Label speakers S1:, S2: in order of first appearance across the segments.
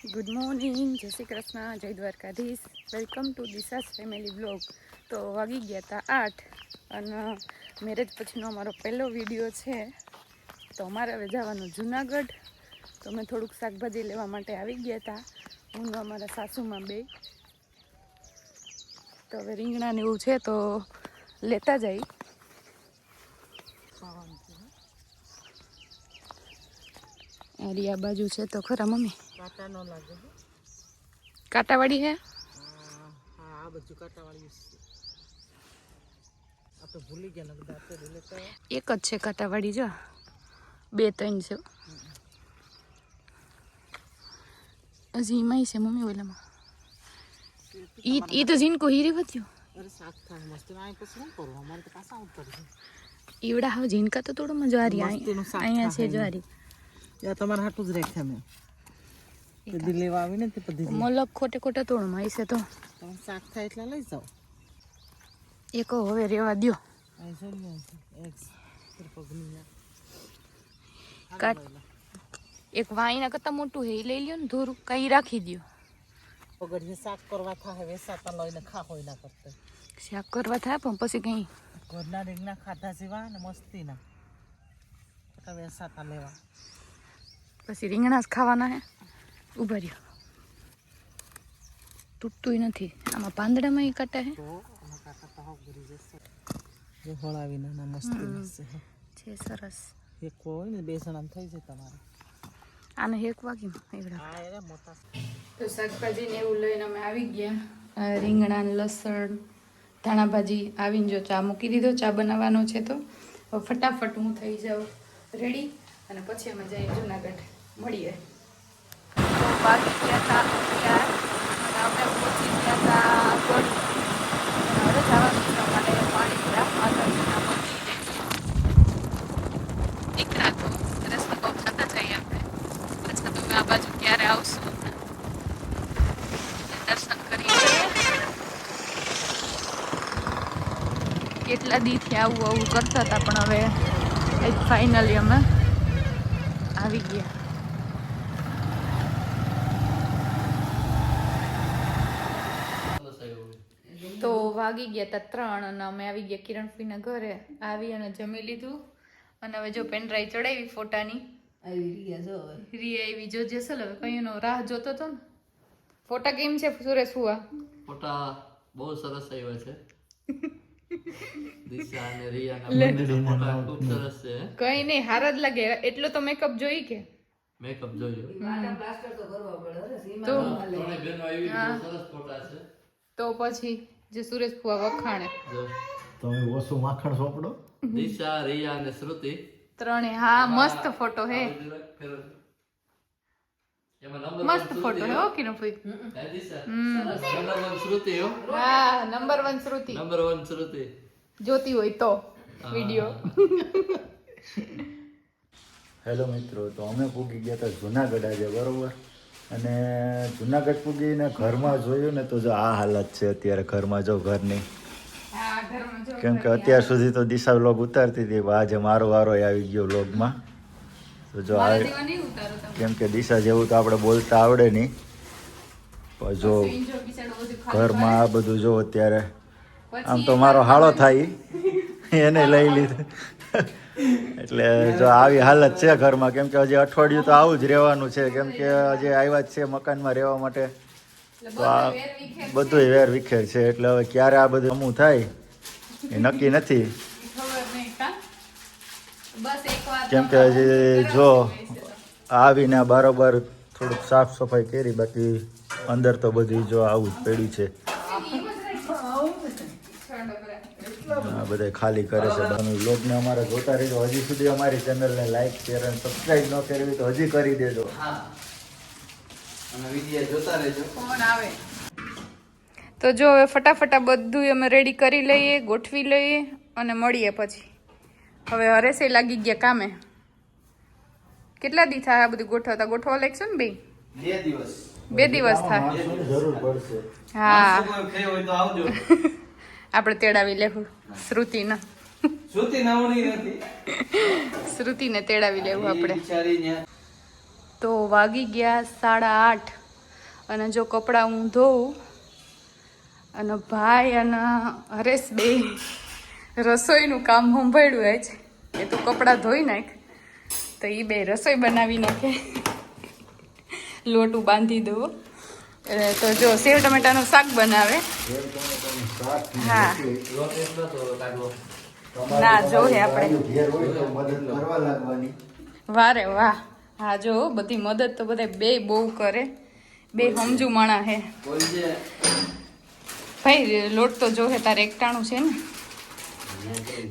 S1: Good morning જય શ્રી કૃષ્ણ, જય Dwarkadhish. Welcome to દિશાસ family blog તો વાગી ગયા હતા આઠ અને મેરેજ પછીનો અમારો પહેલો વીડિયો છે. તો અમારે હવે જવાનું જુનાગઢ. તો અમે થોડુંક શાકભાજી લેવા માટે આવી ગયા હતા હું અમારા સાસુમાં બે. તો હવે રીંગણા ને એવું છે તો લેતા જઈ. અરે આ બાજુ છે તો ખરા મમ્મી?
S2: કાંટા ન લાગે હો.
S1: કાંટાવાળી હે
S2: હા હા આ બધું કાંટાવાળી છે આપણે ભૂલી ગયા ને દાંતે લેતા
S1: એક જ છે કાંટાવાળી જો બે ત્રણ છે હજી એમાંય છે મમ્મી ઓલામાં ઈ ઈ તો જીનકો હીરે વધ્યો
S2: અરે શાક થાય મસ્ત આ પછી શું કરવું અમારે તો પાછા ઉતર છે
S1: ઈવડા હવે જીનકા તો થોડો મજવારી
S2: મસ્તીનું શાક
S1: અહીંયા છે
S2: થાય
S1: જ્વારી
S2: યા તમારે હાટું જ રાખ્યા મેં બધી લેવા આવી ને તે બધી
S1: મલક ખોટે ખોટે તોડમાં છે તો.
S2: શાક થાય એટલે લઈ જાઓ.
S1: એક હવે રેવા દ્યો.
S2: અહીં એક
S1: કાટ. એક વાઈના કરતા મોટું હે લઈ લ્યો ને ધોરું કઈ રાખી દ્યો.
S2: પગડીને શાક કરવા થાય વેસાતા લઈને ખા હોય ના કરતા.
S1: શાક કરવા થાય પણ પછી કઈ.
S2: ઘરના રીંગણા ખાધા જેવા ને મસ્તીના. વેસાતા લેવા.
S1: પછી રીંગણા જ ખાવાના હે. ઊભા રહ્યો. તૂટતું નથી. આમાં પાંદડામાં એ કાંટા હે?
S2: મસ્તી છે
S1: સરસ.
S2: એક હોય ને બે જણા થઈ તમારે.
S1: આને હેક વાગી એવડા તો શાકભાજી ને એવું લઈને અમે આવી ગયા. રીંગણા લસણ ધાણા ભાજી આવીને જો ચા મૂકી દીધો. ચા બનાવવાનો છે તો. ફટાફટ હું થઈ જાઉં. રેડી અને પછી અમે જઈએ જુનાગઢ. મળીએ. વાગી ગયા હતા અગિયાર અને પહોંચી ગયા હતા અને હવે જવાનું છે અમારે પાણીપુરા માતાજીના મંદિરે. એક રાત સરસ લોકો ખાતા જઈએ આપણે. અચ્છા તમે આ બાજુ ક્યારે આવશું? દર્શન કરીએ કેટલા દીથી આવું આવું કરતા હતા પણ હવે ફાઇનલી અમે આવી ગયા તો વાગી ગયા હતા ત્રણ અને અમે આવી ગયા કિરણફીના ઘરે. આવી અને જમી લીધું. અને હવે જો પેનડ્રાઈવ ચડાવી ફોટાની. રિયા આવી. જો જેસલ હવે કઈ એનો રાહ જોતો હતો ને. ફોટા કેમ છે સુરેશ હુઆ?
S3: ફોટા બહુ સરસ આવ્યા છે. દિશા અને રિયાના બંનેના ફોટા ખૂબ સરસ છે.
S1: કઈ નહીં હાર જ લાગે. એટલો તો મેકઅપ જોઈ કે?
S3: મેકઅપ જોજો
S1: તો
S3: આવી
S1: તો પછી? જે સુરેશ ફુવા વખાણે.
S4: તમે ઓછું માખણ સોપડો.
S3: દિશા રિયા અને શ્રુતિ.
S1: ત્રણે હા મસ્ત ફોટો હે. મસ્ત ફોટો હે હો
S3: નો દિશા? નંબર વન શ્રુતિ હો.
S1: હા number one Shruti.
S3: Number one Shruti.
S1: જોતી હોય તો વીડિયો.
S4: હેલો મિત્રો તો અમે પૂગી ગયા હતા જુનાગઢ આજે બરોબર? અને જુનાગઢ પૂગીને ઘરમાં જોયું ને તો જો આ હાલત છે અત્યારે ઘરમાં જો ઘરની. કેમ કે અત્યાર સુધી તો દિશા વ્લોગ ઉતારતી હતી આજે મારો વારો આવી ગયો વ્લોગમાં. તો જો આ કેમ કે દિશા જેવું તો આપણે બોલતા આવડે નહીં. પણ જો ઘરમાં આ બધું જો અત્યારે. આમ તો મારો હાળો થાય. એને લઈ લીધું. એટલે જો આવી હાલત છે ઘરમાં કેમ કે હજી અઠવાડિયું તો આવું જ રહેવાનું છે કેમ કે હજી આવ્યા જ છે મકાનમાં રહેવા માટે. તો આ બધું વેર વિખેર છે. એટલે હવે ક્યારે આ બધું અમું થાય એ નક્કી નથી. કેમ કે હજી જો આવીને બારોબાર થોડુંક સાફ સફાઈ કરી બાકી અંદર તો બધું જો આવું જ પડ્યું છે. બધા ખાલી કરે છે. બ્લોગને અમારે જોતા રહેજો. હજી સુધી અમારી ચેનલને લાઈક શેર અને સબસ્ક્રાઈબ ન કરવી તો હજી કરી દેજો.
S3: હા. અને વીડિયો જોતા રહેજો.
S1: ફોન આવે. તો જો હવે ફટાફટ આ બધું અમે રેડી કરી લઈએ ગોઠવી લઈએ અને મળીએ પછી. હવે હરેસે લાગી ગયા કામે. કેટલા દી થાય આ બધું ગોઠવતા? ગોઠવવા લાગશે ને બે
S3: બે દિવસ.
S1: બે દિવસ થાય.
S4: જરૂર પડશે.
S1: હા.
S3: કોઈ હોય તો આવજો.
S1: આપણે તેડાવી લેવું શ્રુતિને.
S3: શ્રુતિ નવણી નથી.
S1: શ્રુતિને તેડાવી લેવું આપણે. તો વાગી ગયા સાડા આઠ અને જો કપડાં હું ધોઉં અને ભાઈ અને હરેશ બે રસોઈનું કામ સંભાળ્યું હોય છે એ તો કપડાં ધોઈ નાખ તો એ બે રસોઈ બનાવી નાખે. લોટું બાંધી દો એ તો જો સેવ ટમેટાનું શાક બનાવે. હા. ના જોઈએ આપણે. વારે વાહ. હા જો બધી મદદ તો બધા બે બહુ કરે. બે સમજુ માણા હે. ભાઈ લોટ તો જો હે તારે એકટાણું છે ને.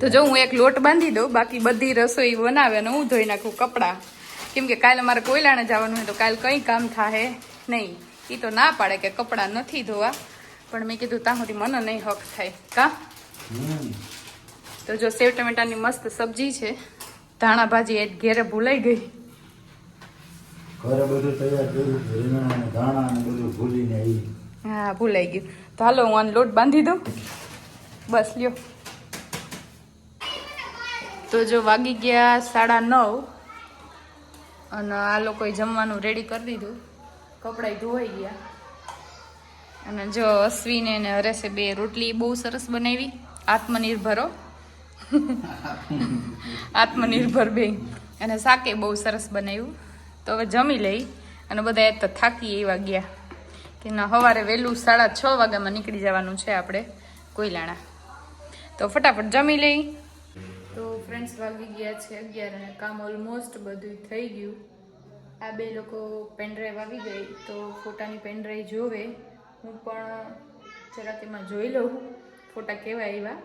S1: તો જો હું એક લોટ બાંધી દઉં બાકી બધી રસોઈ બનાવે અને હું ધોઈ નાખું કપડાં. કેમ કે કાલે મારે કોયલાણે જવાનું હોય તો કાલે કંઈ કામ થાય નહીં. એ તો ના પાડે કે કપડાં નથી ધોવા. પણ મેં કીધું ત્યાં સુધી મને નહીં હક થાય. કા? તો જો સેવ ટમેટાની મસ્ત સબ્જી છે ધાણા ભાજી એ ઘેરે ભૂલાઈ ગઈ.
S4: ઘરે બધું તૈયાર કર્યું રીંગણા અને ધાણા અને બધું ભૂલીને આવી
S1: હા ભૂલાઈ ગયું. તો હાલો હું આને લોટ બાંધી દઉં. બસ લ્યો. તો જો વાગી ગયા સાડા નવ અને આ લોકોએ જમવાનું રેડી કરી દીધું. કપડાં ધોવાઈ ગયા. અને જો અશ્વિને અને હરેશે બે રોટલી બહુ સરસ બનાવી. આત્મનિર્ભરો. આત્મનિર્ભર બે અને શાકે બહુ સરસ બનાવ્યું. તો હવે જમી લઈ. અને બધા એ તો થાકી એવા ગયા. કે ના સવારે વહેલું સાડા છ વાગ્યામાં નીકળી જવાનું છે આપણે કોઈલાણા તો ફટાફટ જમી લઈ. તો ફ્રેન્ડ્સ વાગી ગયા છે અગિયાર અને કામ ઓલમોસ્ટ બધું થઈ ગયું. આ બે લોકો પેનડ્રાઈવ આવી ગઈ તો ફોટાની પેનડ્રાઈવ જોવે. હું પણ જરાક એમાં જોઈ લઉં, ફોટા કેવા આવ્યા.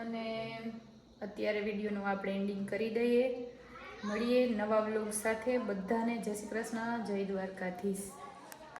S1: અને અત્યારે વિડીયોનું આપણે એન્ડિંગ કરી દઈએ. મળીએ નવા વ્લોગ સાથે. બધાને જય શ્રી કૃષ્ણ, જય દ્વારકાધીશ.